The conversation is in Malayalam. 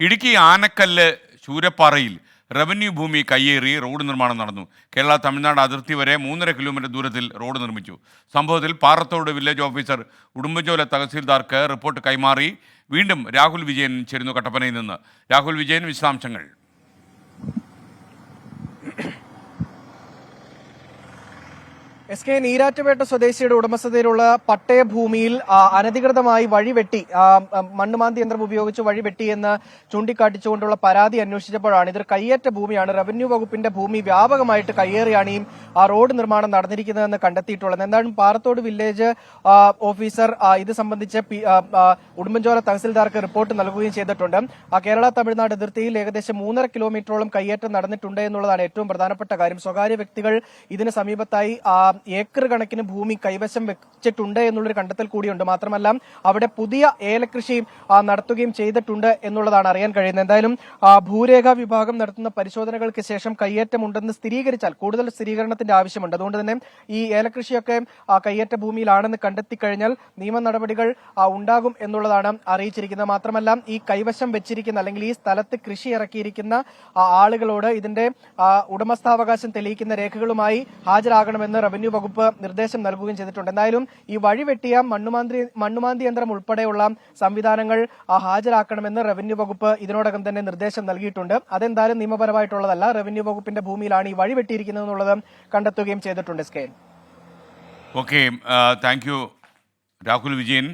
ഇടുക്കി ആനക്കല്ല് ശൂരപ്പാറയിൽ റവന്യൂ ഭൂമി കയ്യേറി റോഡ് നിർമ്മാണം നടന്നു. കേരള തമിഴ്നാട് അതിർത്തി വരെ മൂന്നര കിലോമീറ്റർ ദൂരത്തിൽ റോഡ് നിർമ്മിച്ചു. സംഭവത്തിൽ പാറത്തോട് വില്ലേജ് ഓഫീസർ ഉടുമ്പൻചോല തഹസീൽദാർക്ക് റിപ്പോർട്ട് കൈമാറി. വീണ്ടും രാഹുൽ വിജയൻ ചേരുന്നു കട്ടപ്പനയിൽ നിന്ന്. രാഹുൽ വിജയൻ വിശദാംശങ്ങൾ. എസ് കെ നീരാറ്റുപേട്ട സ്വദേശിയുടെ ഉടമസ്ഥതയിലുള്ള പട്ടയ ഭൂമിയിൽ അനധികൃതമായി വഴിവെട്ടി മണ്ണുമാന്തി യന്ത്രം ഉപയോഗിച്ച് വഴിവെട്ടി എന്ന് ചൂണ്ടിക്കാട്ടിച്ചുകൊണ്ടുള്ള പരാതി അന്വേഷിച്ചപ്പോഴാണ്. ഇതൊരു കയ്യേറ്റ ഭൂമിയാണ്. റവന്യൂ വകുപ്പിന്റെ ഭൂമി വ്യാപകമായിട്ട് കയ്യേറിയാണ് ഈ റോഡ് നിർമ്മാണം നടന്നിരിക്കുന്നതെന്ന് കണ്ടെത്തിയിട്ടുള്ളത്. എന്തായാലും പാറത്തോട് വില്ലേജ് ഓഫീസർ ഇത് സംബന്ധിച്ച് ഉടുമ്പൻചോല തഹസിൽദാർക്ക് റിപ്പോർട്ട് നൽകുകയും ചെയ്തിട്ടുണ്ട്. കേരള തമിഴ്നാട് അതിർത്തിയിൽ ഏകദേശം മൂന്നര കിലോമീറ്ററോളം കയ്യേറ്റം നടന്നിട്ടുണ്ട് എന്നുള്ളതാണ് ഏറ്റവും പ്രധാനപ്പെട്ട കാര്യം. സ്വകാര്യ വ്യക്തികൾ ഇതിന് സമീപത്തായി ഏക്കർ കണക്കിന് ഭൂമി കൈവശം വെച്ചിട്ടുണ്ട് എന്നുള്ളൊരു കണ്ടെത്തൽ കൂടിയുണ്ട്. മാത്രമല്ല അവിടെ പുതിയ ഏലകൃഷി ആ, നടത്തുകയും ചെയ്തിട്ടുണ്ട് എന്നുള്ളതാണ് അറിയാൻ കഴിയുന്നത്. എന്തായാലും ഭൂരേഖ വിഭാഗം നടത്തുന്ന പരിശോധനകൾക്ക് ശേഷം കയ്യേറ്റമുണ്ടെന്ന് സ്ഥിരീകരിച്ചാൽ കൂടുതൽ സ്ഥിരീകരണത്തിന്റെ ആവശ്യമുണ്ട്. അതുകൊണ്ട് തന്നെ ഈ ഏലകൃഷിയൊക്കെ കയ്യേറ്റ ഭൂമിയിലാണെന്ന് കണ്ടെത്തി കഴിഞ്ഞാൽ നിയമ നടപടികൾ ഉണ്ടാകും എന്നുള്ളതാണ് അറിയിച്ചിരിക്കുന്നത്. മാത്രമല്ല ഈ കൈവശം വെച്ചിരിക്കുന്ന അല്ലെങ്കിൽ ഈ സ്ഥലത്ത് കൃഷി ഇറക്കിയിരിക്കുന്ന ആളുകളോട് ഇതിന്റെ ഉടമസ്ഥാവകാശം തെളിയിക്കുന്ന രേഖകളുമായി ഹാജരാകണമെന്ന് റവന്യൂ വകുപ്പ് നിർദ്ദേശം നൽകുകയും ചെയ്തിട്ടുണ്ട്. എന്തായാലും ഈ വഴി വെട്ടിയ മണ്ണുമാന്തി മണ്ണുമാന്തി യന്ത്രം ഉൾപ്പെടെയുള്ള സംവിധാനങ്ങൾ ഹാജരാക്കണമെന്ന് റവന്യൂ വകുപ്പ് ഇതിനോടകം തന്നെ നിർദ്ദേശം നൽകിയിട്ടുണ്ട്. അതെന്തായാലും നിയമപരമായിട്ടുള്ളതല്ല. റവന്യൂ വകുപ്പിന്റെ ഭൂമിയിലാണ് ഈ വഴി വെട്ടിയിരിക്കുന്നത് കണ്ടെത്തുകയും ചെയ്തിട്ടുണ്ട് scale okay thank you Rahul Vijayan.